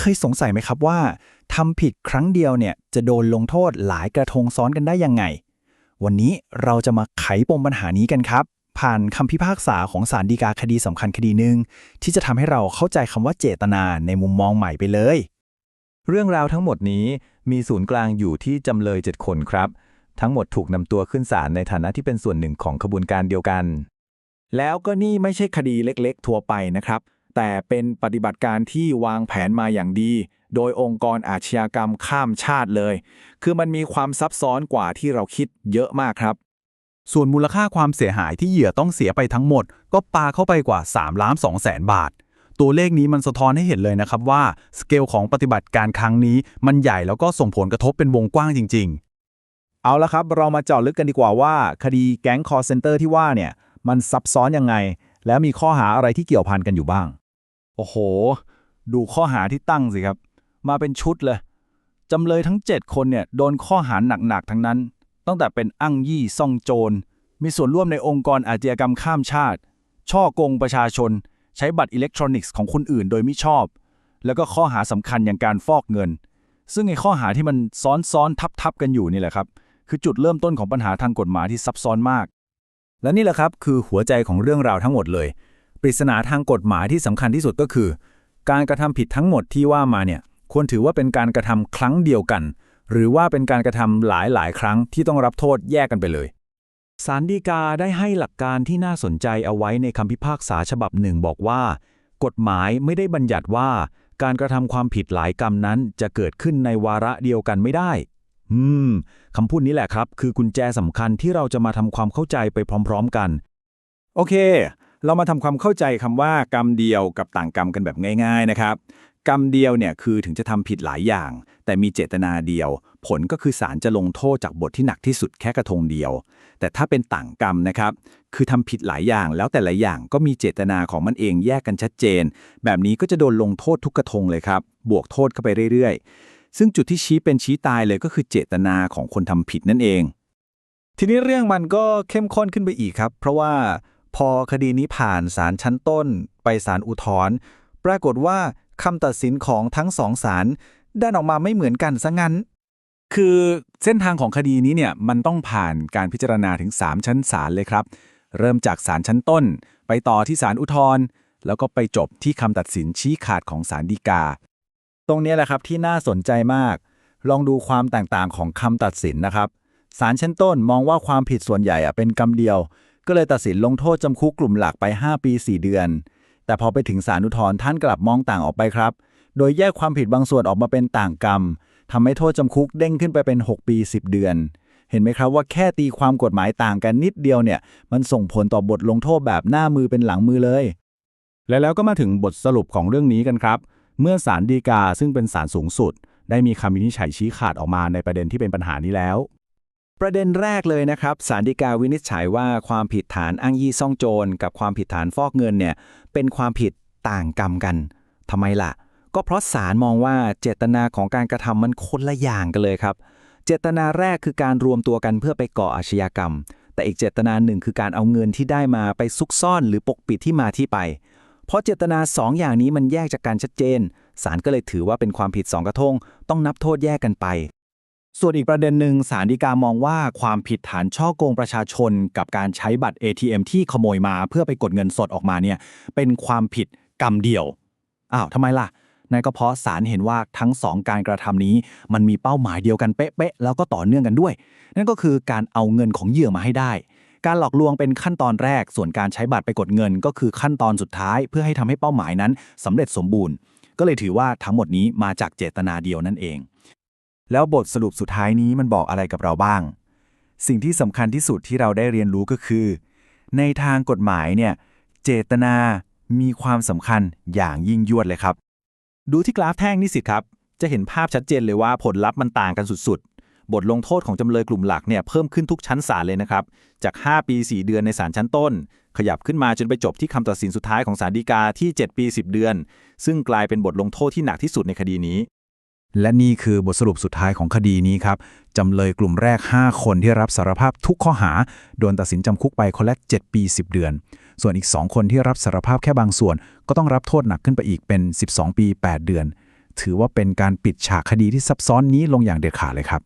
เคยสงสัยไหมครับว่าทำผิดครั้งเดียวเนี่ยจะโดนลงโทษหลายกระทงซ้อนกันได้ยังไง วันนี้เราจะมาไขปมปัญหานี้กันครับ ผ่านคำพิพากษาของศาลฎีกาคดีสำคัญคดีหนึ่งที่จะทำให้เราเข้าใจคำว่าเจตนาในมุมมองใหม่ไปเลย เรื่องราวทั้งหมดนี้มีศูนย์กลางอยู่ที่จำเลย7คนครับ ทั้งหมดถูกนำตัวขึ้นศาลในฐานะที่เป็นส่วนหนึ่งของขบวนการเดียวกัน แล้วก็นี่ไม่ใช่คดีเล็ก ๆ ทั่วไปนะครับ แต่เป็นปฏิบัติการที่วางแผนมาอย่างดี โดยองค์กรอาชญากรรมข้ามชาติเลย คือมันมีความซับซ้อนกว่าที่เราคิดเยอะมากครับ ส่วนมูลค่าความเสียหายที่เหยื่อต้องเสียไปทั้งหมด ก็ปาเข้าไปกว่า3ล้าน2แสนบาท ตัวเลขนี้มันสะท้อนให้เห็นเลยนะครับว่า สเกลของปฏิบัติการครั้งนี้ มันใหญ่แล้วก็ส่งผลกระทบเป็นวงกว้างจริง ๆ เอาละครับ เรามาเจาะลึกกันดีกว่าว่า คดีแก๊งคอร์เซนเตอร์ที่ว่าเนี่ยมันซับซ้อนยังไง แล้วมีข้อหาอะไรที่เกี่ยวพันกันอยู่บ้าง โอ้โห ดูข้อหาที่ตั้งสิครับ มาเป็นชุดเลยจำเลยทั้ง 7 คนเนี่ยโดนข้อหาหนักๆทั้งนั้น ตั้งแต่เป็นอ้างยี่ซ่องโจร มีส่วนร่วมในองค์กรอาชญากรรมข้ามชาติ ช่อโกงประชาชน ใช้บัตรอิเล็กทรอนิกส์ของคนอื่นโดยมิชอบ แล้วก็ข้อหาสำคัญอย่างการฟอกเงิน ซึ่งไอข้อหาที่มันซ้อนๆทับๆกันอยู่นี่แหละครับ คือจุดเริ่มต้นของปัญหาทางกฎหมายที่ซับซ้อนมาก และนี่แหละครับคือหัวใจของเรื่องราวทั้งหมดเลย ปริศนาทางกฎหมายที่สำคัญที่สุดก็คือ การกระทำผิดทั้งหมดที่ว่ามาเนี่ยควรถือว่าเป็นการกระทำครั้งเดียวกัน หรือว่าเป็นการกระทำหลายหลายๆครั้งที่ต้องรับโทษแยกกันไปเลยศาลฎีกาได้ให้หลักการที่น่าสนใจเอาไว้ในคำพิพากษาฉบับหนึ่งบอกว่า กฎหมายไม่ได้บัญญัติว่า การกระทำความผิดหลายกรรมนั้นจะเกิดขึ้นในวาระเดียวกันไม่ได้ อืมคำพูดนี้แหละครับ คือกุญแจสำคัญที่เราจะมาทำความเข้าใจไปพร้อม ๆ กัน โอเค เรามาทำความเข้าใจคำว่ากรรมเดียวกับต่างกรรมกันแบบง่าย ๆนะครับ กรรมเดียวเนี่ยคือถึงจะทำผิดหลายอย่าง แต่มีเจตนาเดียว ผลก็คือศาลจะลงโทษจากบทที่หนักที่สุดแค่กระทงเดียว แต่ถ้าเป็นต่างกรรมนะครับ คือทำผิดหลายอย่างแล้วแต่ละอย่างก็มีเจตนาของมันเองแยกกันชัดเจน แบบนี้ก็จะโดนลงโทษทุกกระทงเลยครับ บวกโทษเข้าไปเรื่อยๆ ซึ่งจุดที่ชี้เป็นชี้ตายเลยก็คือเจตนาของคนทำผิดนั่นเองทีนี้เรื่องมันก็เข้มข้นขึ้นไปอีกครับ เพราะว่า พอคดีนี้ผ่านศาลชั้นต้น ไปศาลอุทธรณ์ปรากฏว่าคำตัดสินของทั้งสองศาลได้ออกมาไม่เหมือนกันซะงั้น คือเส้นทางของคดีนี้เนี่ยมันต้องผ่านการพิจารณาถึง 3 ชั้นศาลเลยครับ เริ่มจากศาลชั้นต้น ไปต่อที่ศาลอุทธรณ์แล้วก็ไปจบที่คำตัดสินชี้ขาดของศาลฎีกา ตรงนี้แหละครับที่น่าสนใจมาก ลองดูความแตกต่างของคำตัดสินนะครับศาลชั้นต้นมองว่าความผิดส่วนใหญ่อะเป็นกรรมเดียว ก็เลยตัดสินลงโทษจำคุกกลุ่มหลักไป 5 ปี 4 เดือน แต่พอไปถึงศาลอุทธรณ์ท่านกลับมองต่างออกไปครับ โดยแยกความผิดบางส่วนออกมาเป็นต่างกรรมทำให้โทษจำคุกเด้งขึ้นไปเป็น 6 ปี 10 เดือน เห็นไหมครับว่าแค่ตีความกฎหมายต่างกันนิดเดียวเนี่ย มันส่งผลต่อบทลงโทษแบบหน้ามือเป็นหลังมือเลย และแล้วก็มาถึงบทสรุปของเรื่องนี้กันครับ เมื่อศาลฎีกาซึ่งเป็นศาลสูงสุด ได้มีคำวินิจฉัยชี้ขาดออกมาในประเด็นที่เป็นปัญหานี้แล้ว ประเด็นแรกเลยนะครับศาลฎีกาวินิจฉัยว่าความผิดฐานอ้างยี่ซ่องโจร กับความผิดฐานฟอกเงินเนี่ยเป็นความผิดต่างกรรมกันทำไมล่ะ ก็เพราะศาลมองว่าเจตนาของการกระทำมันคนละอย่างกันเลยครับ เจตนาแรกคือการรวมตัวกันเพื่อไปก่ออาชญากรรม แต่อีกเจตนาหนึ่งคือการเอาเงินที่ได้มาไปซุกซ่อน หรือปกปิดที่มาที่ไป เพราะเจตนาสองอย่างนี้มันแยกจากกันชัดเจนศาลก็เลยถือว่าเป็นความผิดสองกระทง ต้องนับโทษแยกกันไป ส่วนอีกประเด็นหนึ่งศาลฎีกามองว่าความผิดฐานช่อโกงประชาชน กับการใช้บัตร ATM ที่ขโมยมาเพื่อไปกดเงินสดออกมาเนี่ยเป็นความผิดกรรมเดียวอ้าวทำไมล่ะนั่นก็เพราะศาลเห็นว่าทั้งสองการกระทำนี้ มันมีเป้าหมายเดียวกันเป๊ะๆแล้วก็ต่อเนื่องกันด้วย นั่นก็คือการเอาเงินของเหยื่อมาให้ได้ การหลอกลวงเป็นขั้นตอนแรก ส่วนการใช้บัตรไปกดเงิน ก็คือขั้นตอนสุดท้าย เพื่อให้ทำให้เป้าหมายนั้นสำเร็จสมบูรณ์ ก็เลยถือว่าทั้งหมดนี้มาจากเจตนาเดียวนั่นเอง แล้วบทสรุปสุดท้ายนี้มันบอกอะไรกับเราบ้าง สิ่งที่สำคัญที่สุดที่เราได้เรียนรู้ก็คือ ในทางกฎหมายเนี่ยเจตนามีความสำคัญอย่างยิ่งยวดเลยครับ ดูที่กราฟแท่งนี่สิครับ จะเห็นภาพชัดเจนเลยว่าผลลัพธ์มันต่างกันสุดๆ บทลงโทษของจำเลยกลุ่มหลักเนี่ยเพิ่มขึ้นทุกชั้นศาลเลยนะครับ จาก 5 ปี 4 เดือนในศาลชั้นต้น ขยับขึ้นมาจนไปจบที่คำตัดสินสุดท้ายของศาลฎีกาที่ 7 ปี 10 เดือน ซึ่งกลายเป็นบทลงโทษที่หนักที่สุดในคดีนี้ และนี่คือบทสรุปสุดท้ายของคดีนี้ครับจำเลยกลุ่มแรก 5 คนที่รับสารภาพทุกข้อหา โดนตัดสินจำคุกไปคนละ7ปี 10 เดือน ส่วนอีก 2 คนที่รับสารภาพแค่บางส่วน ก็ต้องรับโทษหนักขึ้นไปอีกเป็น 12 ปี 8 เดือน ถือว่าเป็นการปิดฉากคดีที่ซับซ้อนนี้ลงอย่างเด็ดขาดเลยครับ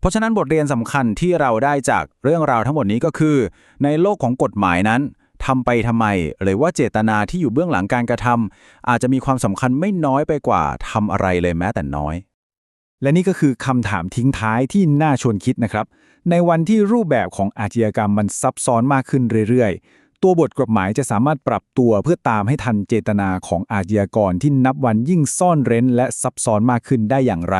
เพราะฉะนั้นบทเรียนสำคัญที่เราได้จากเรื่องราวทั้งหมดนี้ก็คือ ในโลกของกฎหมายนั้น ทำไปทำไม หรือว่าเจตนาที่อยู่เบื้องหลังการกระทำอาจจะมีความสำคัญไม่น้อยไปกว่าทำอะไรเลยแม้แต่น้อย และนี่ก็คือคำถามทิ้งท้ายที่น่าชวนคิดนะครับ ในวันที่รูปแบบของอาชญากรรมมันซับซ้อนมากขึ้นเรื่อยๆ ตัวบทกฎหมายจะสามารถปรับตัวเพื่อตามให้ทันเจตนาของอาชญากรที่นับวันยิ่งซ่อนเร้น และซับซ้อนมากขึ้นได้อย่างไร